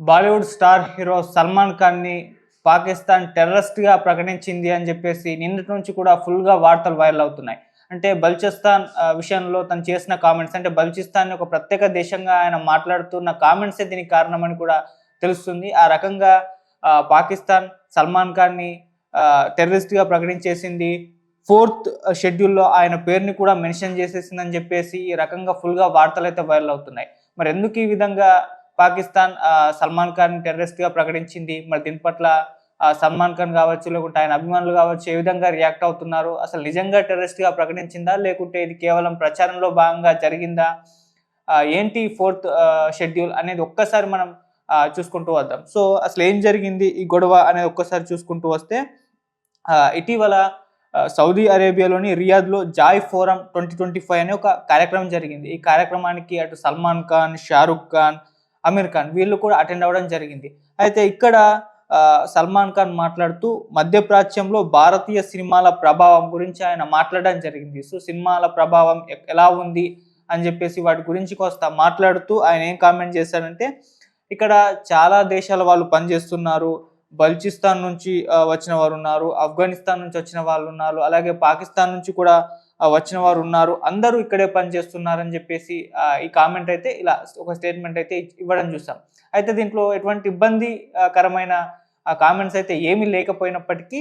Bollywood star hero Salman ఖాన్ని పాకిస్తాన్ టెర్రరిస్ట్గా ప్రకటించింది అని చెప్పేసి నిన్నటి నుంచి కూడా ఫుల్గా వార్తలు వైరల్ అవుతున్నాయి. అంటే బల్చిస్తాన్ విషయంలో తను చేసిన కామెంట్స్ అంటే బల్చిస్తాన్ ఒక ప్రత్యేక దేశంగా ఆయన మాట్లాడుతున్న కామెంట్సే దీనికి కారణమని కూడా తెలుస్తుంది. ఆ రకంగా పాకిస్తాన్ సల్మాన్ ఖాన్ని టెర్రరిస్ట్గా ప్రకటించేసింది. ఫోర్త్ షెడ్యూల్లో ఆయన పేరుని కూడా మెన్షన్ చేసేసిందని చెప్పేసి ఈ రకంగా ఫుల్గా వార్తలు అయితే వైరల్ అవుతున్నాయి. మరి ఎందుకు ఈ విధంగా పాకిస్తాన్ సల్మాన్ ఖాన్ టెర్రరిస్ట్గా ప్రకటించింది. మరి దీని పట్ల సల్మాన్ ఖాన్ కావచ్చు లేకుంటే ఆయన అభిమానులు కావచ్చు ఏ విధంగా రియాక్ట్ అవుతున్నారు? అసలు నిజంగా టెర్రరిస్ట్గా ప్రకటించిందా? లేకుంటే ఇది కేవలం ప్రచారంలో భాగంగా జరిగిందా? ఏంటి ఫోర్త్ షెడ్యూల్ అనేది ఒక్కసారి మనం చూసుకుంటూ వద్దాం. సో అసలు ఏం జరిగింది? ఈ గొడవ అనేది ఒక్కసారి చూసుకుంటూ వస్తే ఇటీవల సౌదీ అరేబియాలోని రియాద్లో Joy forum twenty twenty five అనే ఒక కార్యక్రమం జరిగింది. ఈ కార్యక్రమానికి అటు సల్మాన్ ఖాన్ షారుఖ్ ఖాన్ అమీర్ ఖాన్ వీళ్ళు కూడా అటెండ్ అవ్వడం జరిగింది. అయితే ఇక్కడ సల్మాన్ ఖాన్ మాట్లాడుతూ మధ్యప్రాచ్యంలో భారతీయ సినిమాల ప్రభావం గురించి ఆయన మాట్లాడడం జరిగింది. సో సినిమాల ప్రభావం ఎలా ఉంది అని చెప్పేసి వాటి గురించి కోస్త మాట్లాడుతూ ఆయన ఏం కామెంట్ చేశారంటే ఇక్కడ చాలా దేశాల వాళ్ళు పనిచేస్తున్నారు. బల్చిస్తాన్ నుంచి వచ్చిన వారు ఉన్నారు. ఆఫ్ఘనిస్తాన్ నుంచి వచ్చిన వాళ్ళు ఉన్నారు. అలాగే పాకిస్తాన్ నుంచి కూడా వచ్చిన వారు ఉన్నారు అందరూ ఇక్కడే పనిచేస్తున్నారని చెప్పేసి ఈ కామెంట్ అయితే ఇలా ఒక స్టేట్మెంట్ అయితే ఇవ్వడం చూసాం. అయితే దీంట్లో ఎటువంటి ఇబ్బందికరమైన కామెంట్స్ అయితే ఏమీ లేకపోయినప్పటికీ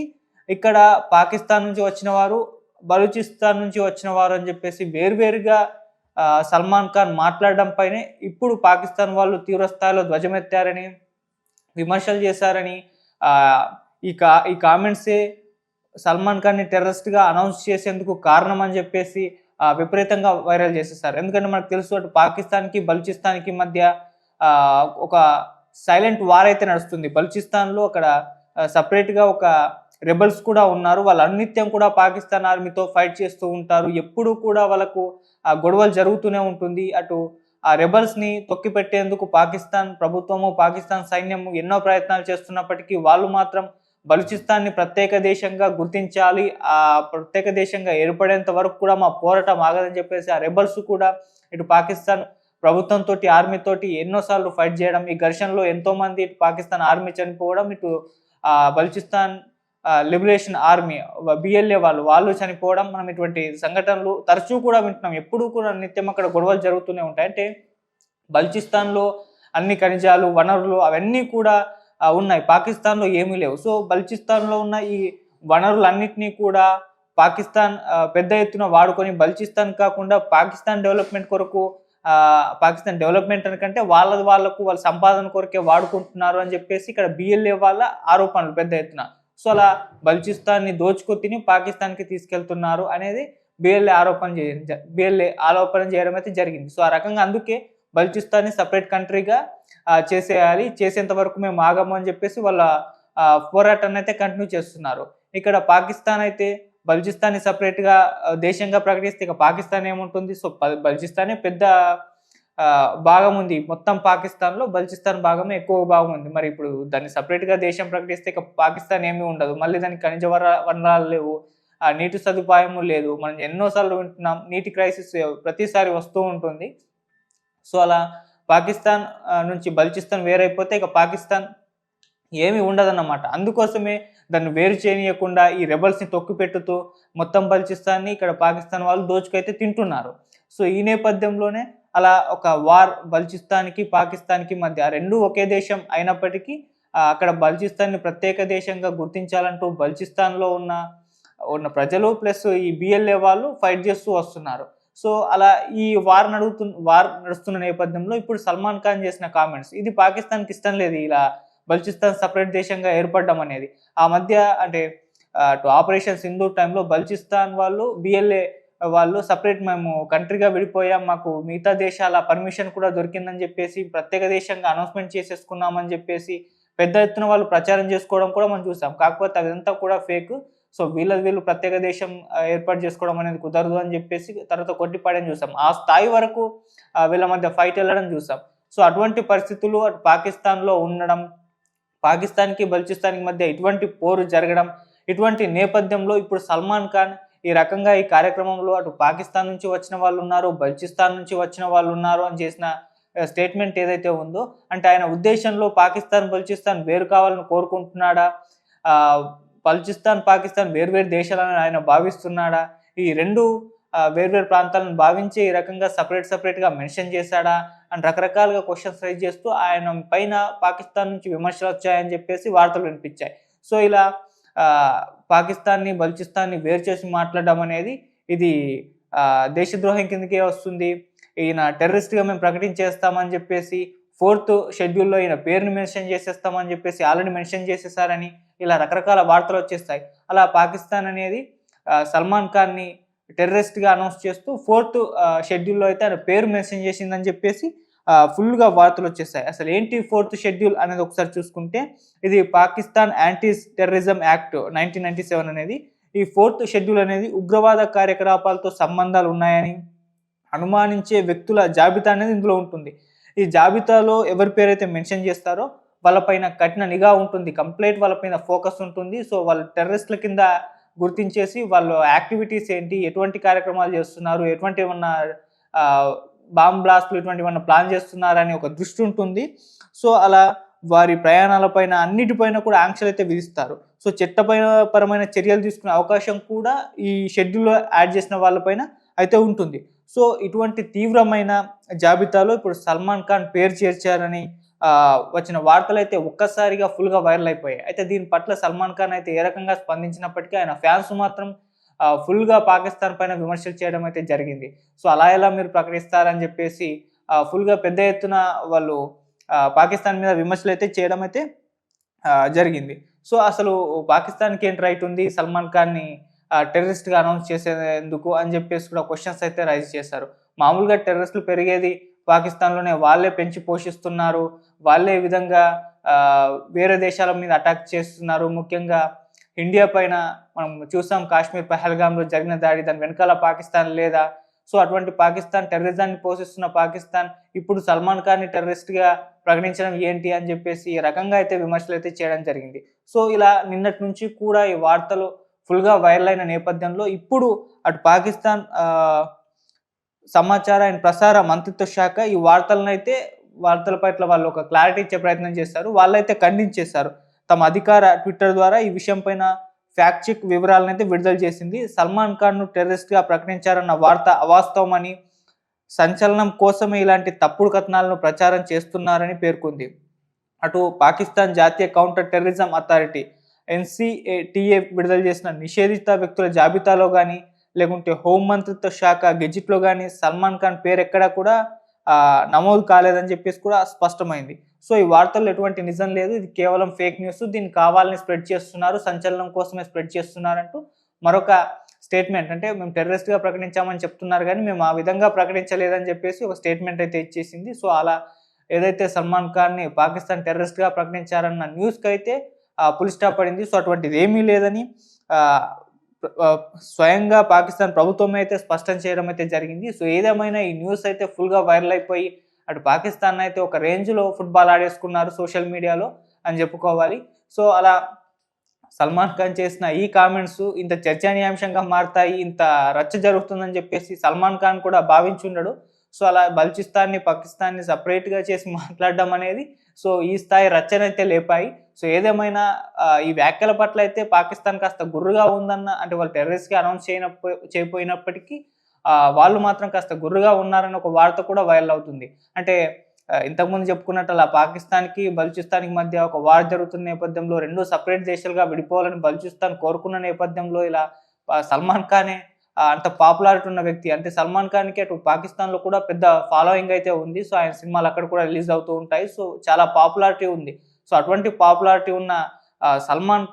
ఇక్కడ పాకిస్తాన్ నుంచి వచ్చిన వారు బలూచిస్తాన్ నుంచి వచ్చిన వారు అని చెప్పేసి వేరువేరుగా సల్మాన్ ఖాన్ మాట్లాడడం పైనే ఇప్పుడు పాకిస్తాన్ వాళ్ళు తీవ్రస్థాయిలో ధ్వజమెత్తారని విమర్శలు చేశారని ఈ కా ఈ కామెంట్సే సల్మాన్ ఖాన్ని టెర్రరిస్ట్గా అనౌన్స్ చేసేందుకు కారణం అని చెప్పేసి విపరీతంగా వైరల్ చేసేసారు. ఎందుకంటే మనకు తెలుసు అటు పాకిస్తాన్కి బలుచిస్తాన్కి మధ్య ఒక సైలెంట్ వార్ అయితే నడుస్తుంది. బలుచిస్తాన్లో అక్కడ సపరేట్గా ఒక రెబల్స్ కూడా ఉన్నారు. వాళ్ళు అన్నిత్యం కూడా పాకిస్తాన్ ఆర్మీతో ఫైట్ చేస్తూ ఉంటారు. ఎప్పుడూ కూడా వాళ్ళకు ఆ గొడవలు జరుగుతూనే ఉంటుంది. అటు ఆ రెబల్స్ని తొక్కిపెట్టేందుకు పాకిస్తాన్ ప్రభుత్వము పాకిస్తాన్ సైన్యము ఎన్నో ప్రయత్నాలు చేస్తున్నప్పటికీ వాళ్ళు మాత్రం బలూచిస్తాన్ని ప్రత్యేక దేశంగా గుర్తించాలి. ఆ ప్రత్యేక దేశంగా ఏర్పడేంత వరకు కూడా మా పోరాటం ఆగదని చెప్పేసి ఆ రెబల్స్ కూడా ఇటు పాకిస్తాన్ ప్రభుత్వంతో ఆర్మీతోటి ఎన్నోసార్లు ఫైట్ చేయడం ఈ ఘర్షణలో ఎంతో మంది ఇటు పాకిస్తాన్ ఆర్మీ చనిపోవడం ఇటు ఆ బలూచిస్తాన్ లిబరేషన్ ఆర్మీ బిఎల్ఏ వాళ్ళు వాళ్ళు చనిపోవడం మనం ఇటువంటి సంఘటనలు తరచూ కూడా వింటున్నాం. ఎప్పుడూ కూడా నిత్యం అక్కడ గొడవలు జరుగుతూనే ఉంటాయి. అంటే బల్చిస్తాన్లో అన్ని ఖనిజాలు వనరులు అవన్నీ కూడా ఉన్నాయి. పాకిస్తాన్లో ఏమీ లేవు. సో బల్చిస్తాన్లో ఉన్న ఈ వనరులన్నింటినీ కూడా పాకిస్తాన్ పెద్ద ఎత్తున వాడుకొని బల్చిస్తాన్ కాకుండా పాకిస్తాన్ డెవలప్మెంట్ కొరకు పాకిస్తాన్ డెవలప్మెంట్ అనకంటే వాళ్ళ వాళ్ళకు వాళ్ళ సంపాదన కొరకే వాడుకుంటున్నారు అని చెప్పేసి ఇక్కడ బిఎల్ఏ వాళ్ళ ఆరోపణలు పెద్ద ఎత్తున. సో అలా బల్చిస్తాన్ని దోచుకు తిని పాకిస్తాన్కి తీసుకెళ్తున్నారు అనేది బిఎల్ఏ ఆరోపణ చేయ బిఎల్ఏ ఆరోపణ చేయడం అయితే జరిగింది. సో ఆ రకంగా అందుకే బల్చిస్తాన్ని సపరేట్ కంట్రీగా చేసేయాలి. చేసేంత వరకు మేము ఆగము అని చెప్పేసి వాళ్ళ పోరాటాన్ని అయితే కంటిన్యూ చేస్తున్నారు. ఇక్కడ పాకిస్తాన్ అయితే బల్చిస్తాన్ని సపరేట్గా దేశంగా ప్రకటిస్తే ఇక పాకిస్తాన్ ఏముంటుంది? సో బల్- పెద్ద భాగం ఉంది. మొత్తం పాకిస్తాన్లో బల్చిస్తాన్ భాగమే ఎక్కువ భాగం ఉంది. మరి ఇప్పుడు దాన్ని సపరేట్గా దేశం ప్రకటిస్తే ఇక పాకిస్తాన్ ఏమీ ఉండదు. మళ్ళీ దానికి ఖనిజ వర వనరాలు లేవు. ఆ నీటి సదుపాయము లేదు. మనం ఎన్నోసార్లు వింటున్నాం నీటి క్రైసిస్ ప్రతిసారి వస్తూ ఉంటుంది. సో అలా పాకిస్తాన్ నుంచి బల్చిస్తాన్ వేరైపోతే ఇక పాకిస్తాన్ ఏమీ ఉండదన్నమాట. అందుకోసమే దాన్ని వేరు చేయనీయకుండా ఈ రెబల్స్ని తొక్కిపెట్టుతూ మొత్తం బల్చిస్తాన్ని ఇక్కడ పాకిస్తాన్ వాళ్ళు దోచుకైతే తింటున్నారు. సో ఈ నేపథ్యంలోనే అలా ఒక వార్ బల్చిస్తాన్కి పాకిస్తాన్కి మధ్య రెండు ఒకే దేశం అయినప్పటికీ అక్కడ బలుచిస్తాన్ని ప్రత్యేక దేశంగా గుర్తించాలంటూ బల్చిస్తాన్లో ఉన్న ఉన్న ప్రజలు ప్లస్ ఈ బిఎల్ఏ వాళ్ళు ఫైట్ చేస్తూ వస్తున్నారు. సో అలా ఈ వార్ నడుగుతు వార్ నడుస్తున్న నేపథ్యంలో ఇప్పుడు సల్మాన్ ఖాన్ చేసిన కామెంట్స్. ఇది పాకిస్తాన్కి ఇష్టం లేదు ఇలా బల్చిస్తాన్ సపరేట్ దేశంగా ఏర్పడడం అనేది. ఆ మధ్య అంటే అటు ఆపరేషన్ సింధూర్ టైంలో బల్చిస్తాన్ వాళ్ళు బిఎల్ఏ వాళ్ళు సపరేట్ మేము కంట్రీగా విడిపోయాం మాకు మిగతా దేశాల పర్మిషన్ కూడా దొరికిందని చెప్పేసి ప్రత్యేక దేశంగా అనౌన్స్మెంట్ చేసేసుకున్నామని చెప్పేసి పెద్ద ఎత్తున వాళ్ళు ప్రచారం చేసుకోవడం కూడా మనం చూసాం. కాకపోతే అదంతా కూడా ఫేక్. సో వీళ్ళ వీళ్ళు ప్రత్యేక దేశం ఏర్పాటు చేసుకోవడం అనేది కుదరదు అని చెప్పేసి తర్వాత కొట్టిపాడని చూసాం. ఆ స్థాయి వరకు వీళ్ళ మధ్య ఫైట్ వెళ్ళడం చూసాం. సో అటువంటి పరిస్థితులు అటు పాకిస్తాన్లో ఉండడం పాకిస్తాన్కి బలుచిస్తాన్కి మధ్య ఇటువంటి పోరు జరగడం ఇటువంటి నేపథ్యంలో ఇప్పుడు సల్మాన్ ఖాన్ ఈ రకంగా ఈ కార్యక్రమంలో అటు పాకిస్తాన్ నుంచి వచ్చిన వాళ్ళు ఉన్నారు బల్చిస్తాన్ నుంచి వచ్చిన వాళ్ళు ఉన్నారు అని చేసిన స్టేట్మెంట్ ఏదైతే ఉందో అంటే ఆయన ఉద్దేశంలో పాకిస్తాన్ బలుచిస్తాన్ వేరు కావాలని కోరుకుంటున్నాడా? బలూచిస్తాన్ పాకిస్తాన్ వేర్వేరు దేశాలని ఆయన భావిస్తున్నాడా? ఈ రెండు వేర్వేరు ప్రాంతాలను భావించి ఈ రకంగా సపరేట్ సపరేట్గా మెన్షన్ చేశాడా? అని రకరకాలుగా క్వశ్చన్స్ రైజ్ చేస్తూ ఆయన పైన పాకిస్తాన్ నుంచి విమర్శలు వచ్చాయని చెప్పేసి వార్తలు వినిపించాయి. సో ఇలా పాకిస్తాన్ని బలుచిస్తాన్ని వేరు చేసి మాట్లాడడం అనేది ఇది దేశద్రోహం కిందకే వస్తుంది. ఈయన టెర్రరిస్ట్గా మేము ప్రకటించేస్తామని చెప్పేసి ఫోర్త్ షెడ్యూల్లో ఈయన పేరుని మెన్షన్ చేసేస్తామని చెప్పేసి ఆల్రెడీ మెన్షన్ చేసేసారని ఇలా రకరకాల వార్తలు వచ్చేస్తాయి. అలా పాకిస్తాన్ అనేది సల్మాన్ ఖాన్ని టెర్రరిస్ట్గా అనౌన్స్ చేస్తూ ఫోర్త్ షెడ్యూల్లో అయితే ఆయన పేరు మెన్షన్ చేసిందని చెప్పేసి ఫుల్గా వార్తలు వచ్చేస్తాయి. అసలు ఏంటి ఫోర్త్ షెడ్యూల్ అనేది ఒకసారి చూసుకుంటే ఇది Pakistan anti terrorism act nineteen ninety seven అనేది. ఈ ఫోర్త్ షెడ్యూల్ అనేది ఉగ్రవాద కార్యకలాపాలతో సంబంధాలు ఉన్నాయని అనుమానించే వ్యక్తుల జాబితా అనేది ఇందులో ఉంటుంది. ఈ జాబితాలో ఎవరి పేరైతే మెన్షన్ చేస్తారో వాళ్ళపైన కఠిన నిఘా ఉంటుంది కంప్లీట్ వాళ్ళపైన ఫోకస్ ఉంటుంది. సో వాళ్ళు టెర్రరిస్టుల కింద గుర్తించేసి వాళ్ళు యాక్టివిటీస్ ఏంటి ఎటువంటి కార్యక్రమాలు చేస్తున్నారు ఎటువంటి ఏమన్నా బాంబ్ బ్లాస్ట్లు ఇటువంటి ఏమన్నా ప్లాన్ చేస్తున్నారని ఒక దృష్టి ఉంటుంది. సో అలా వారి ప్రయాణాలపైన అన్నిటిపైన కూడా ఆంక్షలు అయితే విధిస్తారు. సో చట్టపరమైన చర్యలు తీసుకునే అవకాశం కూడా ఈ షెడ్యూల్లో యాడ్ చేసిన వాళ్ళపైన అయితే ఉంటుంది. సో ఇటువంటి తీవ్రమైన జాబితాలో ఇప్పుడు సల్మాన్ ఖాన్ పేరు చేర్చారని వచ్చిన వార్తలు అయితే ఒక్కసారిగా ఫుల్గా వైరల్ అయిపోయాయి. అయితే దీని పట్ల సల్మాన్ ఖాన్ అయితే ఏ రకంగా స్పందించినప్పటికీ ఆయన ఫ్యాన్స్ మాత్రం ఫుల్గా పాకిస్తాన్ పైన విమర్శలు చేయడం అయితే జరిగింది. సో అలా ఎలా మీరు ప్రకటిస్తారని చెప్పేసి ఫుల్గా పెద్ద ఎత్తున వాళ్ళు పాకిస్తాన్ మీద విమర్శలు అయితే చేయడం అయితే జరిగింది. సో అసలు పాకిస్తాన్కి ఏంటి రైట్ ఉంది? సల్మాన్ ఖాన్ని టెర్రరిస్ట్గా అనౌన్స్ చేసేందుకు అని చెప్పేసి కూడా క్వశ్చన్స్ అయితే రైజ్ చేశారు. మామూలుగా టెర్రరిస్టులు పెరిగేది పాకిస్తాన్లోనే వాళ్ళే పెంచి పోషిస్తున్నారు వాళ్ళే విధంగా వేరే దేశాల మీద అటాక్ చేస్తున్నారు. ముఖ్యంగా ఇండియా పైన మనం చూసాం కాశ్మీర్ పహల్గామ్లో జరిగిన దాడి దాని వెనకాల పాకిస్తాన్ లేదా? సో అటువంటి పాకిస్తాన్ టెర్రరిజాన్ని పోషిస్తున్న పాకిస్తాన్ ఇప్పుడు సల్మాన్ ఖాన్ని టెర్రరిస్ట్గా ప్రకటించడం ఏంటి అని చెప్పేసి ఈ రకంగా అయితే విమర్శలు అయితే చేయడం జరిగింది. సో ఇలా నిన్నటి నుంచి కూడా ఈ వార్తలు ఫుల్గా వైరల్ అయిన నేపథ్యంలో ఇప్పుడు అటు పాకిస్తాన్ సమాచార అండ్ ప్రసార మంత్రిత్వ శాఖ ఈ వార్తలను అయితే వార్తల పట్ల వాళ్ళు ఒక క్లారిటీ ఇచ్చే ప్రయత్నం చేస్తారు. వాళ్ళైతే ఖండించేశారు. తమ అధికార ట్విట్టర్ ద్వారా ఈ విషయం పైన ఫ్యాక్ట్ చెక్ వివరాలను అయితే విడుదల చేసింది. సల్మాన్ ఖాన్ను టెర్రరిస్ట్గా ప్రకటించారన్న వార్త అవాస్తవమని సంచలనం కోసమే ఇలాంటి తప్పుడు కథనాలను ప్రచారం చేస్తున్నారని పేర్కొంది. అటు పాకిస్తాన్ జాతీయ కౌంటర్ టెర్రరిజం అథారిటీ ఎన్సీఏటీఏ విడుదల చేసిన నిషేధిత వ్యక్తుల జాబితాలో కానీ లేకుంటే హోంమంత్రిత్వ శాఖ గెజిట్లో కానీ సల్మాన్ ఖాన్ పేరు ఎక్కడా కూడా నమోదు కాలేదని చెప్పేసి కూడా స్పష్టమైంది. సో ఈ వార్తల్లో ఎటువంటి నిజం లేదు. ఇది కేవలం ఫేక్ న్యూస్. దీన్ని కావాలని స్ప్రెడ్ చేస్తున్నారు. సంచలనం కోసమే స్ప్రెడ్ చేస్తున్నారంటూ మరొక స్టేట్మెంట్. అంటే మేము టెర్రరిస్ట్గా ప్రకటించామని చెప్తున్నారు కానీ మేము ఆ విధంగా ప్రకటించలేదని చెప్పేసి ఒక స్టేట్మెంట్ అయితే ఇచ్చేసింది. సో అలా ఏదైతే సల్మాన్ ఖాన్ని పాకిస్తాన్ టెర్రరిస్ట్గా ప్రకటించారన్న న్యూస్కి అయితే పులి స్టాప్ పడింది. సో అటువంటిది ఏమీ లేదని స్వయంగా పాకిస్తాన్ ప్రభుత్వం అయితే స్పష్టం చేయడం అయితే జరిగింది. సో ఏదేమైనా ఈ న్యూస్ అయితే ఫుల్గా వైరల్ అయిపోయి అటు పాకిస్తాన్ అయితే ఒక రేంజ్లో ఫుట్బాల్ ఆడేసుకున్నారు సోషల్ మీడియాలో అని చెప్పుకోవాలి. సో అలా సల్మాన్ ఖాన్ చేసిన ఈ కామెంట్స్ ఇంత చర్చనీయాంశంగా మారుతాయి ఇంత రచ్చ జరుగుతుందని చెప్పేసి సల్మాన్ ఖాన్ కూడా భావించుండడు. సో అలా బల్చిస్తాన్ని పాకిస్తాన్ని సపరేట్గా చేసి మాట్లాడడం అనేది సో ఈ స్థాయి రచ్చనైతే లేపాయి. సో ఏదేమైనా ఈ వ్యాఖ్యల పట్ల అయితే పాకిస్తాన్ కాస్త గుర్రుగా ఉందన్న అంటే వాళ్ళు టెర్రరిస్ట్గా అనౌన్స్ చేయనప్పు చేయపోయినప్పటికీ వాళ్ళు మాత్రం కాస్త గుర్రుగా ఉన్నారని ఒక వార్త కూడా వైరల్ అవుతుంది. అంటే ఇంతకుముందు చెప్పుకున్నట్టు అలా పాకిస్తాన్కి బలూచిస్తాన్కి మధ్య ఒక వార్ జరుగుతున్న నేపథ్యంలో రెండు సపరేట్ దేశాలుగా విడిపోవాలని బలూచిస్తాన్ కోరుకున్న నేపథ్యంలో ఇలా సల్మాన్ ఖానే అంత పాపులారిటీ ఉన్న వ్యక్తి. అంటే సల్మాన్ ఖాన్కి అటు పాకిస్తాన్లో కూడా పెద్ద ఫాలోయింగ్ అయితే ఉంది. సో ఆయన సినిమాలు అక్కడ కూడా రిలీజ్ అవుతూ ఉంటాయి. సో చాలా పాపులారిటీ ఉంది. సో అటువంటి పాపులారిటీ ఉన్న సల్మాన్